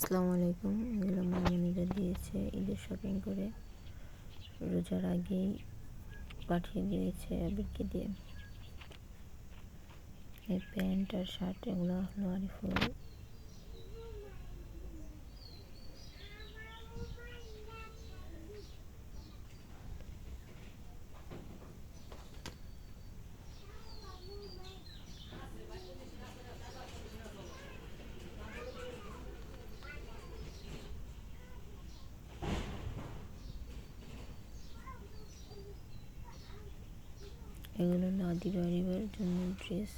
আসসালামু আলাইকুম। এগুলো মামনিরা দিয়েছে, ঈদের শপিং করে রোজার আগেই পাঠিয়ে দিয়েছে আবিরকে দিয়ে। এই প্যান্ট আর শার্ট এগুলো হলো আরিফুল। এগুলো নাদির বাড়িবার জন্য ড্রেস